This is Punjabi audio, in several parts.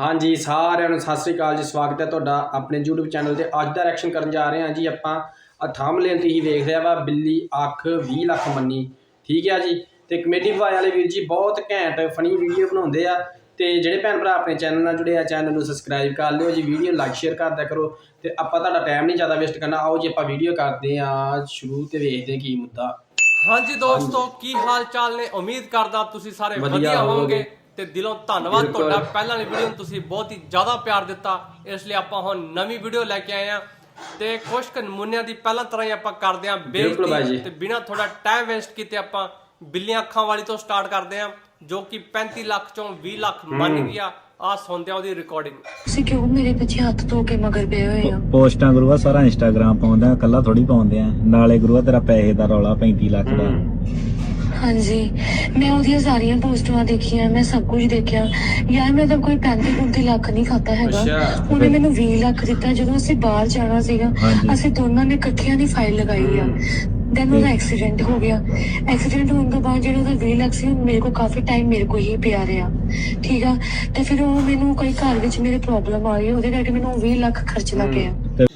ਹਾਂਜੀ ਸਾਰਿਆਂ ਨੂੰ ਸਤਿ ਸ੍ਰੀ ਅਕਾਲ ਜੀ ਸਵਾਗਤ ਹੈ ਤੁਹਾਡਾ ਆਪਣੇ YouTube ਚੈਨਲ ਤੇ। ਅੱਜ ਦਾ ਰਿਐਕਸ਼ਨ ਕਰਨ ਜਾ ਰਹੇ ਹਾਂ ਜੀ ਆਪਾਂ। ਥੰਬਨੇਲ ਤੇ ਹੀ ਵੇਖ ਰਿਹਾ ਵਾ ਬਿੱਲੀ ਅੱਖ 20 ਲੱਖ ਮੰਨੀ। ਠੀਕ ਹੈ ਜੀ? ਤੇ ਕਮੇਡੀ ਵਾਲੇ ਵਾਲੇ ਵੀਰ ਜੀ ਬਹੁਤ ਘੈਂਟ ਫਨੀ ਵੀਡੀਓ ਬਣਾਉਂਦੇ ਆ। ਤੇ ਜਿਹੜੇ ਭੈਣ ਭਰਾ ਆਪਣੇ ਚੈਨਲ ਨਾਲ ਜੁੜੇ ਆ ਚੈਨਲ ਨੂੰ ਸਬਸਕ੍ਰਾਈਬ ਕਰ ਲਿਓ ਜੀ ਵੀਡੀਓ ਲਾਈਕ ਸ਼ੇਅਰ ਕਰਦਿਆ ਕਰੋ ਤੇ ਆਪਾਂ ਤੁਹਾਡਾ ਟਾਈਮ ਨਹੀਂ ਜ਼ਿਆਦਾ ਵੇਸਟ ਕਰਨਾ। ਆਓ ਜੀ ਆਪਾਂ ਵੀਡੀਓ ਕਰਦੇ ਆ ਸ਼ੁਰੂ ਤੇ ਵੇਖਦੇ ਕੀ ਮੁੱਦਾ। ਹਾਂਜੀ ਦੋਸਤੋ ਕੀ ਹਾਲ ਚਾਲ ਨੇ? ਉਮੀਦ ਕਰਦਾ ਤੁਸੀਂ ਸਾਰੇ ਵਧੀਆ ਹੋਵੋਗੇ। ਤੇ ਦਿਲੋਂ ਧੰਨਵਾਦ। ਤੁਹਾਡਾ। ਪਹਿਲਾਂ ਵਾਲੀ ਵੀਡੀਓ ਨੂੰ ਤੁਸੀਂ ਬਹੁਤ ਹੀ ਜ਼ਿਆਦਾ ਪਿਆਰ ਦਿੱਤਾ। ਇਸ ਲਈ ਆਪਾਂ ਹੁਣ ਨਵੀਂ ਵੀਡੀਓ ਲੈ ਕੇ ਆਏ ਆ ਤੇ ਕੁਝ ਕੁ ਨਮੂਨਿਆਂ ਦੀ ਪਹਿਲਾਂ ਤਰ੍ਹਾਂ ਹੀ ਆਪਾਂ ਕਰਦੇ ਆ ਬੇਇੱਜ਼ਤੀ। ਜੀ। ਤੇ ਬਿਨਾਂ ਥੋੜਾ ਟਾਈਮ ਵੇਸਟ ਕੀਤੇ ਆਪਾਂ ਬਿੱਲੀਆਂ ਅੱਖਾਂ ਵਾਲੀ ਤੋਂ ਸਟਾਰਟ ਕਰਦੇ ਆ ਜੋ ਕਿ 35 ਲੱਖ ਚੋਂ 20 ਲੱਖ ਮੰਨ ਗਿਆ। ਆ ਸੁਣਦੇ ਆ ਉਹਦੀ ਰਿਕਾਰਡਿੰਗ ਤੁਸੀਂ ਕਿਉਂ ਮੇਰੇ ਪਿੱਛੇ ਹੱਥ ਧੋ ਕੇ ਮਗਰ ਪਏ ਹੋਏ ਹੋ? ਪੋਸਟਾਂ ਗੁਰੂਆ ਸਾਰਾ ਇੰਸਟਾਗ੍ਰਾਮ ਪਾਉਂਦੇ ਆ ਕੱਲਾ ਥੋੜੀ ਪਾਉਂਦੇ ਆ। ਨਾਲੇ ਗੁਰੂਆ ਤੇਰਾ ਪੈਸੇ ਦਾ ਰੌਲਾ 35 ਲੱਖ ਦਾ। ਹਾਂਜੀ। ਮੈਂ ਉਹਦੀਆਂ ਸਾਰੀਆਂ ਪੋਸਟਾਂ ਦੇਖੀਆਂ ਮੈਂ ਸਭ ਕੁਝ ਦੇਖਿਆ। ਯਾਰ ਮੈਂ ਤਾਂ ਕੋਈ 35 35 ਲੱਖ ਨਹੀਂ ਖਾਤਾ ਹੈਗਾ। ਅੱਛਾ। ਉਹਨੇ ਮੈਨੂੰ 20 ਲੱਖ ਦਿੱਤਾ ਜਦੋਂ ਅਸੀਂ ਬਾਹਰ ਜਾਣਾ ਸੀਗਾ। ਹਾਂਜੀ। ਅਸੀਂ ਦੋਨਾਂ ਨੇ ਇਕੱਠਿਆਂ ਦੀ ਫਾਈਲ ਲਗਾਈ ਆ। ਦੈਨ ਉਹਦਾ ਐਕਸੀਡੈਂਟ ਹੋ ਗਿਆ। ਐਕਸੀਡੈਂਟ ਹੋਣ ਤੋਂ ਬਾਅਦ ਜਿਹੜਾ ਉਹਦਾ 20 ਲੱਖ ਸੀ ਉਹ ਮੇਰੇ ਕੋਲ ਕਾਫੀ ਟਾਈਮ ਮੇਰੇ ਕੋਲ ਹੀ ਪਿਆ ਰਿਹਾ। ਠੀਕ ਆ? ਤੇ ਫਿਰ ਉਹ ਮੈਨੂੰ ਕੋਈ ਘਰ ਵਿੱਚ ਮੇਰੇ ਪ੍ਰੋਬਲਮ ਆ ਗਈ ਉਹਦੇ ਕਰਕੇ ਮੈਨੂੰ 20 ਲੱਖ ਖਰਚਣਾ ਪਿਆ।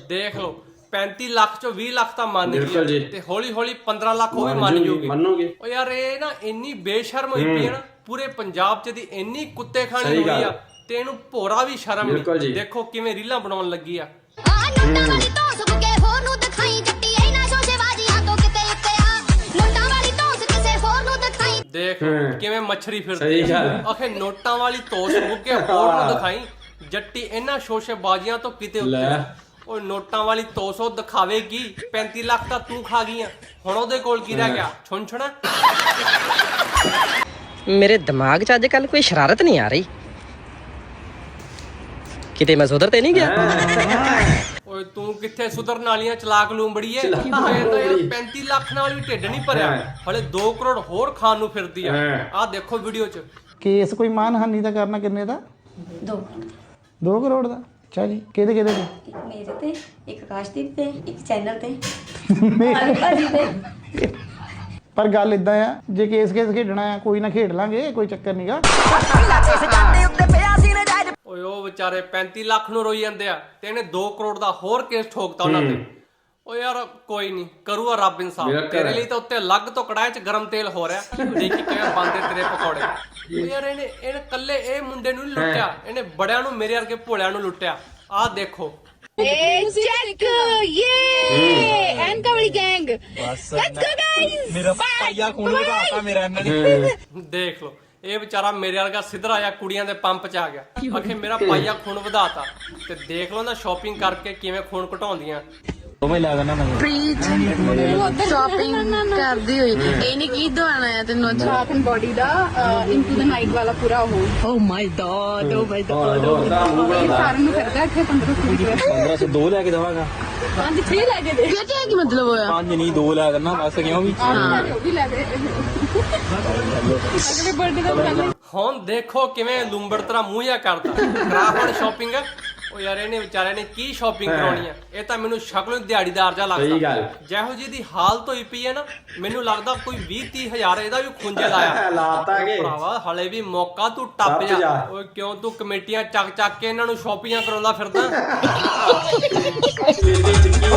ਦੇਖ ਲਓ 35 ਲੱਖ ਚੋਂ 20 ਲੱਖ ਤਾਂ ਮੰਨ ਬਿਲਕੁਲ ਗਈ। ਤੇ ਹੌਲੀ ਹੌਲੀ 15 ਲੱਖ ਉਹ ਵੀ ਮੰਨ ਜੂਗੀ, ਮੰਨੋਗੇ। ਉਹ ਯਾਰ ਇਹ ਨਾ ਇੰਨੀ ਬੇਸ਼ਰਮ ਹੋਈ ਪਈ ਹੈ ਨਾ ਪੂਰੇ ਪੰਜਾਬ 'ਚ ਦੀ ਇੰਨੀ ਕੁੱਤੇ ਖਾਣੀ ਸਹੀ ਹੋਈ ਗੱਲ। ਆ ਤੇ ਇਹਨੂੰ ਭੋਰਾ ਵੀ ਸ਼ਰਮ ਬਿਲਕੁਲ ਜੀ। ਨਹੀਂ ਦੇਖੋ ਕਿਵੇਂ ਰੀਲਾਂ ਬਣਾਉਣ ਲੱਗੀ ਆ ਆ ਨੋਟਾਂ ਵਾਲੀ ਧੌਂਸ ਬੁੱਕੇ ਹੋਰ ਨੂੰ ਦਿਖਾਈ ਜੱਟੀ ਇਹਨਾਂ ਸ਼ੋਸ਼ੇਬਾਜ਼ੀਆਂ ਤੋਂ ਕਿਤੇ ਉੱਤੇ ਆ ਨੋਟਾਂ ਵਾਲੀ ਧੌਂਸ ਕਿਸੇ ਹੋਰ ਨੂੰ ਦਿਖਾਈ ਦੇਖ। ਕਿਵੇਂ ਮੱਛਰੀ ਫਿਰਦੀ ਸਹੀ ਗੱਲ। ਆਖੇ ਨੋਟਾਂ ਵਾਲੀ ਤੋਸ ਬੁੱਕੇ ਹੋਰ ਨੂੰ ਦਿਖਾਈ ਜੱਟੀ ਇਹਨਾਂ ਸ਼ੋਸ਼ੇ ਬਾਜ਼ੀਆਂ ਤੋਂ ਕਿਤੇ ਉੱਤੇ ਲੈ। ਆ। ਉਹ ਨੋਟਾਂ ਵਾਲੀ ਤੋਸ ਉਹ ਦਿਖਾਵੇਗੀ 35 ਲੱਖ ਤਾਂ ਤੂੰ ਖਾ ਗਈਆਂ ਹੁਣ ਉਹਦੇ ਕੋਲ ਕੀ ਰਹਿ ਗਿਆ? ਛੁਣ ਛੁਣਾ ਮੇਰੇ ਦਿਮਾਗ 'ਚ ਅੱਜ ਕੱਲ ਕੋਈ ਸ਼ਰਾਰਤ ਨਹੀਂ ਆ ਰਹੀ। ਕਿਤੇ ਮੈਂ ਸੁਧਰ ਤੇ ਨਹੀਂ ਗਿਆ? ਓਏ ਤੂੰ ਕਿੱਥੇ ਸੁਧਰਨ ਵਾਲੀਆਂ ਚਲਾਕ ਲੂੰਬੜੀ ਏ ਇਹ ਤਾਂ ਯਾਰ 35 ਲੱਖ ਨਾਲ ਵੀ ਢਿੱਡ ਨਹੀਂ ਭਰਿਆ। ਹਲੇ 2 ਕਰੋੜ ਹੋਰ ਖਾਣ ਨੂੰ ਫਿਰਦੀ ਆ। ਆਹ ਦੇਖੋ ਵੀਡੀਓ 'ਚ। ਕੇਸ ਕੋਈ ਮਾਨਹਾਨੀ ਦਾ ਕਰਨਾ ਕਿੰਨੇ ਦਾ? ਦੋ। 2 ਕਰੋੜ ਦਾ? ਅੱਛਾ ਜੀ ਕਿਹਦੇ ਕਿਹਦੇ ਤੇ? ਇੱਕ ਮੇਰੇ ਤੇ ਇੱਕ ਆਕਾਸ਼ਦੀਪ ਤੇ ਇੱਕ ਚੈਨਲ ਤੇ ਆਲੂ ਭਾਜੀ ਤੇ। ਪਰ ਗੱਲ ਇਦਾਂ ਆ ਜੇ ਕੇਸ ਕੇਸ ਖੇਡਣਾ ਆ ਕੋਈ ਨਾ ਖੇਡ ਲਾਂਗੇ ਕੋਈ ਚੱਕਰ ਨਹੀਂਗਾ ਓਏ ਉਹ ਵਿਚਾਰੇ 35 ਲੱਖ ਨੂੰ ਰੋਈ ਜਾਂਦੇ ਆ ਤੇ ਇਹਨੇ 2 ਕਰੋੜ ਦਾ ਹੋਰ ਕੇਸ ਠੋਕਤਾ ਉਹਨਾਂ ਤੇ। ਓ ਯਾਰ ਕੋਈ ਨਹੀਂ ਕਰੂਗਾ ਰੱਬ ਇਨਸਾਫ। ਤੇਰੇ ਲਈ ਤਾਂ ਉੱਤੇ ਅਲੱਗ ਤੋਂ ਕੜਾਏ 'ਚ ਗਰਮ ਤੇਲ ਹੋ ਰਿਹਾ। ਦੇਖੀ ਕਿਵੇਂ ਬੰਦੇ ਤੇਰੇ ਪਕੌੜੇ। ਯਾਰ ਇਹਨੇ ਇਹਨੇ ਕੱਲੇ ਇਹ ਮੁੰਡੇ ਨੂੰ ਨਹੀਂ ਲੁੱਟਿਆ। ਇਹਨੇ ਬੜਿਆਂ ਨੂੰ ਮੇਰੇ ਵਰਗੇ ਭੋਲਿਆਂ ਨੂੰ ਲੁੱਟਿਆ। ਆਹ ਦੇਖੋ। ਚੈੱਕ ਯੇ! ਐਨਕਾ ਵਾਲੀ ਗੈਂਗ। ਲੈਟਸ ਗੋ ਗਾਇਸ ਮੇਰਾ ਪਾਇਆ ਖੂਨ ਵਧਾਤਾ ਮੇਰਾ ਦੇਖ ਲਓ ਇਹ ਵਿਚਾਰਾ ਮੇਰੇ ਵਰਗਾ ਸਿੱਧਰਾ ਆਇਆ ਕੁੜੀਆਂ ਦੇ ਪੰਪ 'ਚ ਆ ਗਿਆ। ਆਖੇ ਮੇਰਾ ਪਾਈਆ ਖੂਨ ਵਧਾਤਾ। ਤੇ ਦੇਖ ਲਓ ਨਾ ਸ਼ਾਪਿੰਗ ਕਰਕੇ ਕਿਵੇਂ ਖੂਨ ਘਟਾਉਂਦੀਆਂ। ਦੋਵੇਂ ਲਾ ਦੇਣਾ ਮੈਂ। ਸ਼ਾਪਿੰਗ ਕਰਦੀ ਹੋਈ। ਇਹਨੇ ਕੀ ਦਵਾਣਾ ਹੈ ਤੈਨੂੰ ਅੱਜ? ਆਪਨ ਬੋਡੀ ਦਾ ਇਨਟੂ ਦ ਨਾਈਟ ਵਾਲਾ ਪੂਰਾ ਉਹ। ਓ ਮਾਈ ਗॉड ਓ ਮਾਈ ਮੂੰਹ ਬਣਾਉਂਦਾ ਸਾਰਿਆਂ ਨੂੰ ਕਰਦਾ ਇੱਥੇ 1500 ਰੁਪਏ। 1502 ਲੈ ਕੇ ਦਵਾਂਗਾ। ਪੰਜ ਛੇ ਲੈ ਕੇ ਦੇ। ਕਿਹਾ ਕੀ ਮਤਲਬ ਹੋਇਆ? ਪੰਜ ਨਹੀਂ ਦੋ ਲੈ ਦੇਣਾ ਬਸ ਕਿਉਂ ਵੀ? ਉਹ ਵੀ ਲੈ ਦੇ। ਅਗਲੇ ਬਰਥਡੇ ਦਾ ਹੁਣ ਦੇਖੋ ਕਿਵੇਂ ਲੂੰਬੜ ਤਰ੍ਹਾਂ ਮੂੰਹ ਜਿਹਾ ਕਰਦਾ। ਕਰਾ ਹੁਣ ਸ਼ਾਪਿੰਗ ਉਹ ਯਾਰ ਇਹਨੇ ਵਿਚਾਰੇ ਨੇ ਕੀ ਸ਼ਾਪਿੰਗ ਕਰਾਉਣੀ ਆ? ਇਹ ਤਾਂ ਮੈਨੂੰ ਸ਼ਕਲੋਂ ਦਿਹਾੜੀਦਾਰ ਜਿਹਾ ਸਹੀ ਲੱਗਦਾ ਗੱਲ। ਜਿਹੋ ਜੀ ਦੀ ਹਾਲਤ ਹੋਈ ਪਈ ਹੈ ਨਾ ਮੈਨੂੰ ਲੱਗਦਾ ਕੋਈ 20 30 ਹਜ਼ਾਰ ਇਹਦਾ ਵੀ ਖੁੰਝੇ ਲਾਇਆ। ਲਾਤਾ ਕੇ ਭਰਾਵਾ ਹਲੇ ਵੀ ਮੌਕਾ ਤੂੰ ਟੱਪ ਟੱਪ ਜਾ। ਜਾ। ਓਏ ਕਿਉਂ ਤੂੰ ਕਮੇਟੀਆਂ ਚੱਕ ਚੱਕ ਕੇ ਇਹਨਾਂ ਨੂੰ ਸ਼ਾਪੀਆਂ ਕਰਾਉਂਦਾ ਫਿਰਦਾ?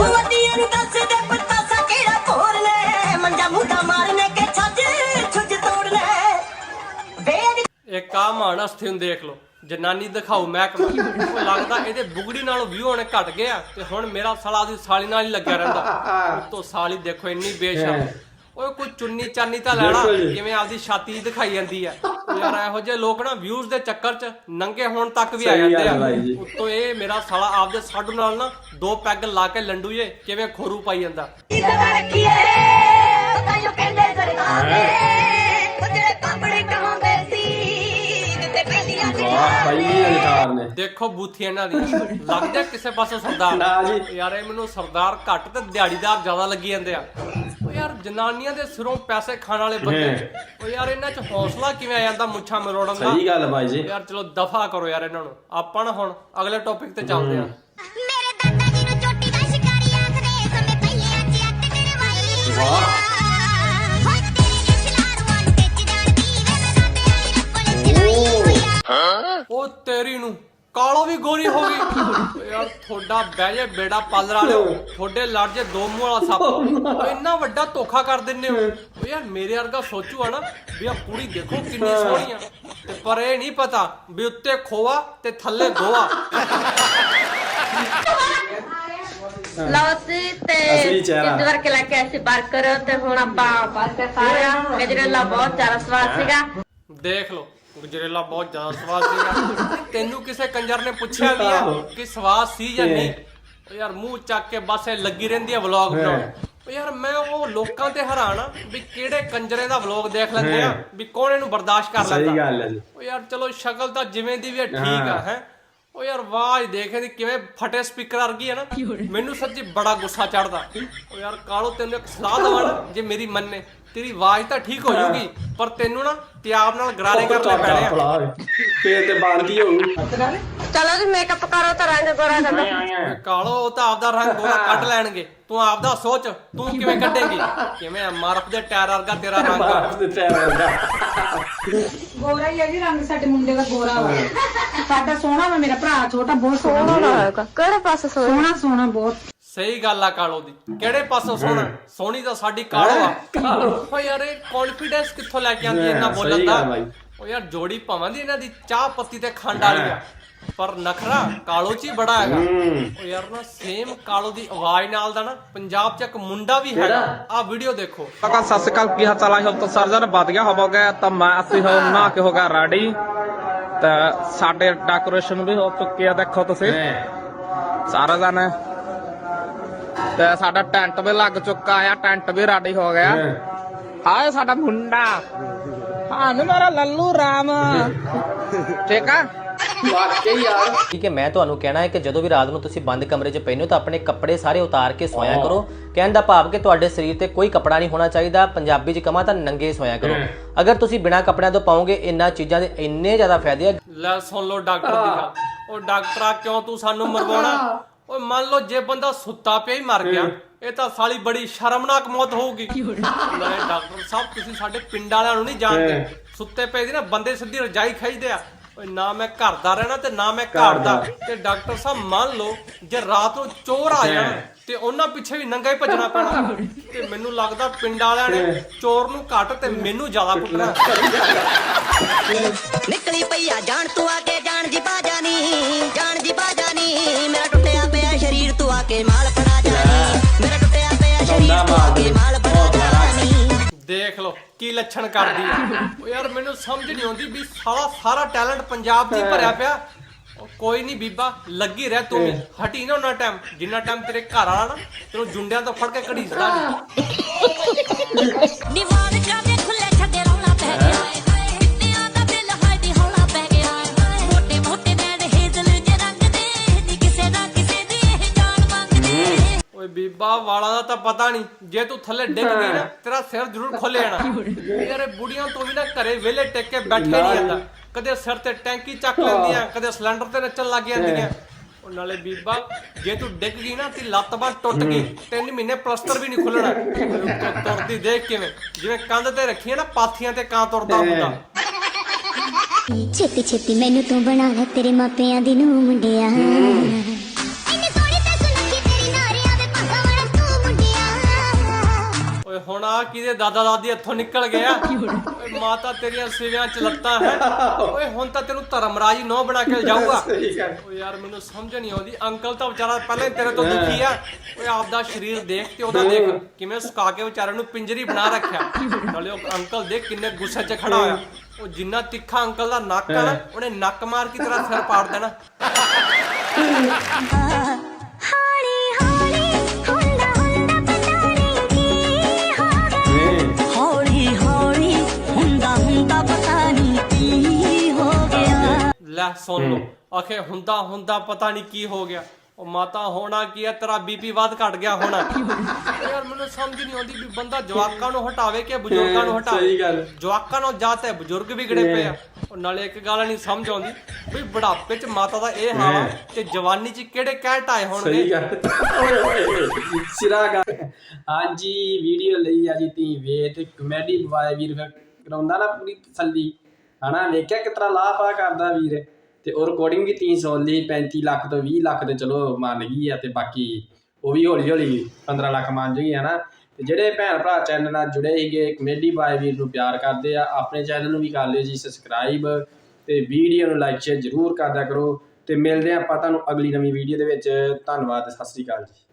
ਵੱਡੀਆਂ ਨੂੰ ਦੱਸ ਦੇ ਪਤਾਸਾ ਮਾਣ ਅਸਥੀ ਨੂੰ ਦੇਖ ਲਓ। ਜਨਾਨੀ ਦਿਖਾਉ ਮਹਿਕਮਾ। ਉਹ ਲੱਗਦਾ ਇਹਦੇ ਬੁਗੜੀ ਨਾਲੋਂ ਵਿਊ ਹੋਣੇ ਘਟ ਗਿਆ ਤੇ ਹੁਣ ਮੇਰਾ ਸਾਲਾ ਦੀ ਸਾਲੀ ਨਾਲ ਹੀ ਲੱਗਿਆ ਰਹਿੰਦਾ। ਉਤੋਂ ਸਾਲੀ ਦੇਖੋ ਇੰਨੀ ਬੇਸ਼ਰਮ। ਓਏ ਕੋਈ ਚੁੰਨੀ ਚਾਨੀ ਤਾਂ ਲੈਣਾ। ਕਿਵੇਂ ਆਪਦੀ ਛਾਤੀ ਦਿਖਾਈ ਜਾਂਦੀ ਆ। ਯਾਰ ਇਹੋ ਜਿਹੇ ਲੋਕ ਨਾ ਵਿਊਜ਼ ਦੇ ਚੱਕਰ 'ਚ ਨੰਗੇ ਹੋਣ ਤੱਕ ਵੀ ਆ ਜਾਂਦੇ। ਆ। ਉਤੋਂ ਇਹ ਮੇਰਾ ਸਾਲਾ ਆਪਦੇ ਸਾਡੂ ਨਾਲ ਨਾ ਦੋ ਪੈਗ ਲਾ ਕੇ ਲੰਡੂਏ ਕਿਵੇਂ ਖੋਰੂ ਪਾਈ ਜਾਂਦਾ। ਲਗਾ ਰੱਖੀਏ ਤਾਈਓ ਕਹਿੰਦੇ ਸਰਕਾਰ ਭਾਈ ਇਹ ਅਧਿਕਾਰ ਨੇ। ਦੇਖੋ ਬੂਥੀ ਇਹਨਾਂ ਦੀ ਲੱਗਦਾ ਕਿਸੇ ਪਾਸੇ ਸਰਦਾਰ। ਨਾ ਜੀ। ਯਾਰ ਇਹ ਮੈਨੂੰ ਸਰਦਾਰ ਘੱਟ ਤੇ ਦਿਹਾੜੀਦਾਰ ਜ਼ਿਆਦਾ ਲੱਗੀ ਜਾਂਦੇ ਆ। ਉਹ ਯਾਰ ਜਨਾਨੀਆਂ ਦੇ ਸਿਰੋਂ ਪੈਸੇ ਖਾਣ ਵਾਲੇ ਬੰਦੇ ਉਹ ਯਾਰ ਇਹਨਾਂ 'ਚ ਹੌਸਲਾ ਕਿਵੇਂ ਆ ਜਾਂਦਾ ਮੁੱਛਾਂ ਮਰੋੜਨ ਦਾ? ਸਹੀ ਗੱਲ ਬਾਈ ਜੀ। ਯਾਰ ਚਲੋ ਦਫਾ ਕਰੋ ਯਾਰ ਇਹਨਾਂ ਨੂੰ। ਆਪਾਂ ਨਾ ਹੁਣ ਅਗਲੇ ਟੌਪਿਕ ਤੇ ਚੱਲਦੇ ਆ। ਉਹ ਤੇਰੀ ਨੂੰ। ਕਾਲੋ ਵੀ ਗੋਰੀ ਹੋ ਗਈ। ਯਾਰ ਤੁਹਾਡਾ ਬਹਿ ਜੇ ਬੇੜਾ ਪਾਲਰ ਵਾਲਿਓ ਤੁਹਾਡੇ ਲੜ ਜੇ ਦੋ ਮੂੰਹ ਵਾਲਾ ਸੱਪ। ਇੰਨਾ ਵੱਡਾ ਧੋਖਾ ਕਰ ਦਿੰਦੇ ਹੋ। ਓ ਯਾਰ ਮੇਰੇ ਵਰਗਾ ਸੋਚੂ ਆ ਨਾ ਵੀ ਆ ਕੁੜੀ ਦੇਖੋ ਕਿੰਨੀ ਸੋਹਣੀ ਆ। ਤੇ ਪਰ ਇਹ ਨਹੀਂ ਪਤਾ ਵੀ ਉੱਤੇ ਖੋਆ ਤੇ ਥੱਲੇ ਗੋਆ। ਲਓ ਜੀ ਤੇ ਅਸਲੀ ਚਿਹਰਾ। ਜਿੰਦ ਲੈ ਕੇ ਆਏ ਸੀ 버ਗਰ ਤੇ ਹੁਣ ਆਪਾਂ 버ਗਰ ਖਾ ਰਹੇ ਹਾਂ ਗਜਰੇਲਾ ਬਹੁਤ ਜ਼ਿਆਦਾ ਸਵਾਦ ਸੀਗਾ। ਦੇਖ ਲਓ। ਗਜਰੇਲਾ ਬਹੁਤ ਜ਼ਿਆਦਾ ਸਵਾਦ ਸੀਗਾ ਤੈਨੂੰ ਕਿਸੇ ਕੰਜਰ ਨੇ ਪੁੱਛਿਆ ਵੀ ਆ ਕਿ ਸਵਾਦ ਸੀ ਜਾਂ ਨਹੀਂ? ਓ ਯਾਰ ਮੂੰਹ ਚੱਕ ਕੇ ਬਸ ਇਹ ਲੱਗੀ ਰਹਿੰਦੀ ਆ ਵਲੌਗ ਬਣਾਉਣ। ਓ ਯਾਰ ਮੈਂ ਉਹ ਲੋਕਾਂ ਤੇ ਹੈਰਾਨ ਆ ਵੀ ਕਿਹੜੇ ਕੰਜਰੇ ਦਾ ਵਲੌਗ ਦੇਖ ਲੈਂਦੇ ਆ ਵੀ ਕੌਣ ਇਹਨੂੰ ਬਰਦਾਸ਼ਤ ਕਰ ਲੈਂਦਾ। ਸਹੀ ਗੱਲ ਹੈ ਜੀ। ਓ ਯਾਰ ਚਲੋ ਸ਼ਕਲ ਤਾਂ ਜਿਵੇਂ ਦੀ ਵੀ ਹੈ ਠੀਕ ਆ ਹੈ। ਓ ਯਾਰ ਆਵਾਜ਼ ਦੇਖ ਇਹਦੀ ਕਿਵੇਂ ਫਟੇ ਸਪੀਕਰ ਵਰਗੀ ਹੈ ਨਾ ਮੈਨੂੰ ਸੱਚੀ ਬੜਾ ਗੁੱਸਾ ਚੜਦਾ ਓ ਯਾਰ ਕਾਲੋ ਤੈਨੂੰ ਇੱਕ ਸਲਾਹ ਦਵਾਂ ਨਾ ਜੇ ਮੇਰੀ ਮੰਨੇ ਤੇਰੀ ਆਵਾਜ਼ ਤਾਂ ਠੀਕ ਹੋ ਜਾਊਗੀ ਪਰ ਤੈਨੂੰ ਨਾ ਤਿਆਬ ਨਾਲ ਗਰਾਰੇ ਕਰਨੇ ਪੈਣੇ ਆ। ਫੇਰ ਤੇ ਬਣਦੀ ਹੋਊ ਚਲੋ ਜੀ ਮੇਕਅਪ ਕਰੋ ਤਾਂ ਰੰਗ ਗੋਰਾ ਕਰੋ। ਕਾਲੋ ਉਹ ਤਾਂ ਆਪਦਾ ਰੰਗ ਗੋਰਾ ਕੱਢ ਲੈਣਗੇ। ਤੂੰ ਆਪਦਾ ਸੋਚ ਤੂੰ ਕਿਵੇਂ ਕੱਢੇਗੀ? ਕਿਵੇਂ ਮਰਫ ਦੇ ਟਾਇਰ ਵਰਗਾ ਤੇਰਾ ਰੰਗ? ਗੋਰਾ ਹੀ ਹੈ ਜੀ ਰੰਗ ਸਾਡੇ ਮੁੰਡੇ ਦਾ ਗੋਰਾ ਵਾ। ਸਾਡਾ ਸੋਹਣਾ ਵਾ ਮੇਰਾ ਭਰਾ ਛੋਟਾ ਬਹੁਤ ਸੋਹਣਾ ਵਾ। ਕਿਹੜੇ ਪਾਸੇ ਸੋਹਣਾ? ਸੋਹਣਾ ਬਹੁਤ। ਸਹੀ ਗੱਲ ਆ ਕਾਲੋ ਦੀ। ਕਿਹੜੇ ਪਾਸੋਂ ਸੋਹਣਾ? ਸੋਹਣੀ ਤਾਂ ਸਾਡੀ ਕਾਲੋ ਆ। ਓ ਯਾਰ ਇਹ ਕੌਨਫੀਡੈਂਸ ਕਿੱਥੋਂ ਲੈ ਕੇ ਆਂਦੀ ਇਹਨਾਂ ਸਹੀ ਬੋਲਣ ਦਾ? ਬਾਈ। ਓ ਯਾਰ ਜੋੜੀ ਭਾਵਾਂ ਦੀ ਇਹਨਾਂ ਦੀ ਚਾਹ ਪੱਤੀ ਤੇ ਖੰਡ ਵਾਲੀ ਆ। ਪਰ ਨਖਰਾ ਕਾਲੋ ਚ ਹੀ ਬੜਾ ਹੈਗਾ। ਓ ਯਾਰ ਨਾ ਸੇਮ ਕਾਲੋ ਦੀ ਆਵਾਜ਼ ਨਾਲ ਦਾ ਨਾ ਪੰਜਾਬ ਚ ਇੱਕ ਮੁੰਡਾ ਵੀ ਹੈਗਾ। ਆ ਵੀਡੀਓ ਦੇਖੋ। ਕਾਕਾ ਸਤਿ ਸ਼੍ਰੀ ਅਕਾਲ ਕੀ ਹਾਲ ਚਾਲ ਹੈ ਤਾਂ ਸਰਜਨ ਵਧੀਆ ਹੋਵੋਗੇ ਤਾਂ ਮੈਂ ਅਸੀਂ ਹੋ ਨਾ ਕੇ ਹੋ ਗਿਆ ਰੈਡੀ ਤੇ ਸਾਡੇ ਡੈਕੋਰੇਸ਼ਨ ਵੀ ਹੋ ਚੁੱਕੀ ਆ ਦੇਖੋ ਤੁਸੀਂ। ਸਾਰੇ ਜਣੇ ਤੇ ਸਾਡਾ ਟੈਂਟ ਵੀ ਲੱਗ ਚੁੱਕਾ ਆ ਟੈਂਟ ਵੀ ਰੈਡੀ ਹੋ ਗਿਆ। ਹਾਏ ਸਾਡਾ ਮੁੰਡਾ। ਹਾਂ ਨੀ ਮੇਰਾ ਲੱਲੂ ਰਾਮ। ਠੀਕ? ਆ ਵਾਕਈ ਯਾਰ। ਠੀਕ ਹੈ ਮੈਂ ਤੁਹਾਨੂੰ ਕਹਿਣਾ ਹੈ ਕਿ ਜਦੋਂ ਵੀ ਰਾਤ ਨੂੰ ਤੁਸੀਂ ਬੰਦ ਕਮਰੇ 'ਚ ਪੈਂਦੇ ਹੋ ਤਾਂ ਆਪਣੇ ਕੱਪੜੇ ਸਾਰੇ ਉਤਾਰ ਕੇ ਸੋਇਆ ਕਰੋ। ਕਹਿਣ ਦਾ ਭਾਵ ਕਿ ਤੁਹਾਡੇ ਸਰੀਰ ਤੇ ਕੋਈ ਕੱਪੜਾ ਨਹੀਂ ਹੋਣਾ ਚਾਹੀਦਾ। ਪੰਜਾਬੀ 'ਚ ਕਹਾਂ ਤਾਂ ਨੰਗੇ ਸੋਇਆ ਕਰੋ। ਅਗਰ ਤੁਸੀਂ ਬਿਨਾਂ ਕੱਪੜਿਆਂ ਤੋਂ ਪਾਓਗੇ ਇੰਨਾ ਚੀਜ਼ਾਂ ਦੇ ਇੰਨੇ ਜ਼ਿਆਦਾ ਫਾਇਦੇ ਆ। ਲੈ ਸੁਣ ਲਓ ਡਾਕਟਰ ਦੀ ਗੱਲ। ਉਹ ਡਾਕਟਰਾ ਕਿਉਂ ਤੂੰ ਸਾਨੂੰ ਮਰਵਾਉਣਾ? ਓਏ ਮੰਨ ਲਓ ਜੇ ਬੰਦਾ ਸੁੱਤਾ ਪਿਆ ਹੀ ਮਰ ਗਿਆ ਇਹ ਤਾਂ ਸਾਲੀ ਬੜੀ ਸ਼ਰਮਨਾਕ ਮੌਤ ਹੋਊਗੀ। ਨਹੀਂ ਡਾਕਟਰ ਸਾਹਿਬ ਤੁਸੀਂ ਸਾਡੇ ਪਿੰਡ ਵਾਲਿਆਂ ਨੂੰ ਨਹੀਂ ਜਾਣਦੇ। ਸੁੱਤੇ ਪਏ ਦੀ ਨਾ ਬੰਦੇ ਸਿੱਧੀ ਰਜਾਈ ਖਿੱਚਦੇ ਆ। ਓਏ ਨਾ ਮੈਂ ਘਰ ਦਾ ਰਹਿਣਾ ਤੇ ਨਾ ਮੈਂ ਘਰ ਦਾ। ਤੇ ਡਾਕਟਰ ਸਾਹਿਬ ਮੰਨ ਲਓ ਜੇ ਰਾਤ ਨੂੰ ਚੋਰ ਆ ਜਾਣ ਤੇ ਉਹਨਾਂ ਪਿੱਛੇ ਵੀ ਨੰਗਾ ਹੀ ਭੱਜਣਾ ਪੈਣਾ। ਤੇ ਮੈਨੂੰ ਲੱਗਦਾ ਪਿੰਡ ਵਾਲਿਆਂ ਨੇ ਚੋਰ ਨੂੰ ਘੱਟ ਤੇ ਮੈਨੂੰ ਜ਼ਿਆਦਾ ਕੁੱਟਣਾ। ਨਿਕਲੀ ਪਈਆ ਜਾਣ ਤੂੰ ਆ ਕੇ ਜਾਣ ਜੀ ਬਾਜਾਨੀ ਲੱਛਣ ਕਰਦੀ ਆ। ਉਹ ਯਾਰ ਮੈਨੂੰ ਸਮਝ ਨਹੀਂ ਆਉਂਦੀ ਵੀ ਸਾਰਾ ਸਾਰਾ ਟੈਲੈਂਟ ਪੰਜਾਬ 'ਚ ਹੀ ਭਰਿਆ ਪਿਆ। ਉਹ ਕੋਈ ਨਹੀਂ ਬੀਬਾ ਲੱਗੀ ਰਹਿ ਤੂੰ ਵੀ। ਹਟੀ ਨਾ ਉਹਨਾਂ ਟਾਈਮ। ਜਿੰਨਾ ਟਾਈਮ ਤੇਰੇ ਘਰ ਵਾਲਾ ਨਾ ਤੈਨੂੰ ਜੁੰਡਿਆਂ ਤੋਂ ਫੜ ਕੇ ਘੜੀਸਦਾ ਨਹੀਂ ਦੀਵਾਰ ਕਾਦੇ ਬੀਬਾ ਵਾਲਾਂ ਦਾ ਤਾਂ ਪਤਾ ਨਹੀਂ। ਜੇ ਤੂੰ ਥੱਲੇ ਡਿੱਗ ਗਈ ਨਾ ਤੇਰਾ ਸਿਰ ਜ਼ਰੂਰ ਖੁੱਲ ਜਾਣਾ। ਯਾਰ ਇਹ ਬੁੜੀਆਂ ਤੋਂ ਵੀ ਨਾ ਘਰੇ ਵਿਹਲੇ ਟਿਕ ਕੇ ਬੈਠੇ ਨਹੀਂ ਜਾਂਦਾ। ਕਦੇ ਸਿਰ ਤੇ ਟੈਂਕੀ ਚੱਕ ਲੈਂਦੀਆਂ ਕਦੇ ਸਿਲੰਡਰ ਤੇ ਨੱਚਣ ਲੱਗ ਜਾਂਦੀਆਂ। ਉਹ ਨਾਲੇ ਬੀਬਾ ਜੇ ਤੂੰ ਡਿੱਗ ਗਈ ਨਾ ਤੇ ਲੱਤ ਬਾਂਹ ਟੁੱਟ ਗਈ। ਤਿੰਨ ਮਹੀਨੇ ਪਲਸਟਰ ਵੀ ਨਹੀਂ ਖੁੱਲਣਾ ਤੂੰ ਤੁਰਦੀ ਦੇਖ ਕਿਵੇਂ। ਜਿਵੇਂ ਕੰਧ ਤੇ ਰੱਖੀਆਂ ਨਾ ਪਾਥੀਆਂ ਤੇ ਕਾਂ ਤੁਰਦਾ ਹੁੰਦਾ। ਛੇਤੀ ਛੇਤੀ ਮੈਨੂੰ ਤੂੰ ਬਣਾ ਲੈ ਤੇਰੇ ਮਾਪਿਆਂ ਦੀ ਨੂੰ ਮੁੰਡਿਆ। ਹੁਣ ਆ ਕਿਹਦੇ ਦਾਦਾ ਦਾਦੀ ਹੱਥੋਂ ਨਿਕਲ ਗਿਆ ਓਏ ਮਾਤਾ ਤੇਰੀਆਂ ਸਿਵਿਆਂ ਚ ਲੱਤਾਂ ਹੈ। ਓਏ ਹੁਣ ਤਾਂ ਤੈਨੂੰ ਧਰਮਰਾਜ ਨੋ ਬਣਾ ਕੇ ਜਾਊਗਾ ਓਏ ਯਾਰ ਮੈਨੂੰ ਸਮਝ ਨਹੀਂ ਆਉਂਦੀ। ਅੰਕਲ ਤਾਂ ਵਿਚਾਰਾ ਪਹਿਲਾਂ ਹੀ ਤੇਰੇ ਤੋਂ ਦੁਖੀ ਆ। ਓਏ ਆਪਦਾ ਸਰੀਰ ਦੇਖ ਤੇ ਉਹਦਾ ਦੇਖ ਕਿਵੇਂ ਸੁਕਾ ਕੇ ਵਿਚਾਰੇ ਨੂੰ ਪਿੰਜਰੀ ਬਣਾ ਰੱਖਿਆ। ਨਾਲੇ ਉਹ ਅੰਕਲ ਦੇਖ ਕਿੰਨੇ ਗੁੱਸੇ 'ਚ ਖੜਾ ਹੋਇਆ। ਉਹ ਜਿੰਨਾ ਤਿੱਖਾ ਅੰਕਲ ਦਾ ਨੱਕ ਆ ਨਾ ਉਹਨੇ ਨੱਕ ਮਾਰ ਕੇ ਤੇਰਾ ਸਿਰ ਪਾੜ ਦੇਣਾ। ਲੈ ਸੁਣ ਲਓ। ਆਖੇ ਹੁੰਦਾ ਹੁੰਦਾ ਪਤਾ ਨਹੀਂ ਕੀ ਹੋ ਗਿਆ। ਉਹ ਮਾਤਾ ਹੋਣਾ ਕੀ ਆ? ਤੇਰਾ ਬੀਪੀ ਵੱਧ ਘਟ ਗਿਆ ਹੋਣਾ। ਯਾਰ ਮੈਨੂੰ ਸਮਝ ਨਹੀਂ ਆਉਂਦੀ ਵੀ ਬੰਦਾ ਜਵਾਕਾਂ ਨੂੰ ਹਟਾਵੇ ਕਿ ਬਜ਼ੁਰਗਾਂ ਨੂੰ ਹਟਾਵੇ। ਸਹੀ ਗੱਲ। ਜਵਾਕਾਂ ਨੂੰ ਜਾਂ ਤੇ ਬਜ਼ੁਰਗ ਵਿਗੜੇ ਪਏ ਆ। ਉਹ ਨਾਲੇ ਇੱਕ ਗੱਲ ਨਹੀਂ ਸਮਝ ਆਉਂਦੀ ਵੀ ਬੁਢਾਪੇ 'ਚ ਮਾਤਾ ਦਾ ਇਹ ਹਾਲ ਆ ਤੇ ਜਵਾਨੀ 'ਚ ਕਿਹੜੇ ਕਹਿ ਸਹੀ ਹੋਣਗੇ। ਗੱਲ। ਓਏ ਓਏ ਸਿਰਾ ਗੱਲ ਹਾਂਜੀ ਵੀਡੀਓ ਲਈ ਆ ਜੀ ਤੀ ਵੇ ਤੇ ਕਮੇਡੀ ਬਵਾਏ ਵੀਰ ਫਿਰ ਕਰਾਉਂਦਾ ਨਾ ਪੂਰੀ ਤਸੱਲੀ। ਹਨਾ ਵੇਖਿਆ ਕਿਤਨਾ ਲਾਪਾ ਕਰਦਾ ਵੀਰ। ਤੇ ਉਹ ਰਿਕਾਰਡਿੰਗ ਵੀ 300 ਲਈ 35 ਲੱਖ ਤੋਂ 20 ਲੱਖ ਤੇ ਚਲੋ ਮੰਨ ਗਈ ਆ ਤੇ ਬਾਕੀ ਉਹ ਵੀ ਹੌਲੀ ਹੌਲੀ 15 ਲੱਖ ਮੰਨ ਜੂਗੀ, ਹੈ ਨਾ? ਤੇ ਜਿਹੜੇ ਭੈਣ ਭਰਾ ਚੈਨਲ ਨਾਲ ਜੁੜੇ ਸੀਗੇ ਕਮੇਡੀ ਬਾਏ ਵੀਰ ਨੂੰ ਪਿਆਰ ਕਰਦੇ ਆ, ਆਪਣੇ ਚੈਨਲ ਨੂੰ ਵੀ ਕਰ ਲਿਓ ਜੀ ਸਬਸਕ੍ਰਾਈਬ ਤੇ ਵੀਡੀਓ ਨੂੰ ਲਾਈਕ ਸ਼ੇਅਰ ਜ਼ਰੂਰ ਕਰਦਾ ਕਰੋ ਤੇ ਮਿਲਦੇ ਆ ਆਪਾਂ ਤੁਹਾਨੂੰ ਅਗਲੀ ਨਵੀਂ ਵੀਡੀਓ ਦੇ ਵਿੱਚ। ਧੰਨਵਾਦ, ਸਤਿ ਸ੍ਰੀ ਅਕਾਲ ਜੀ।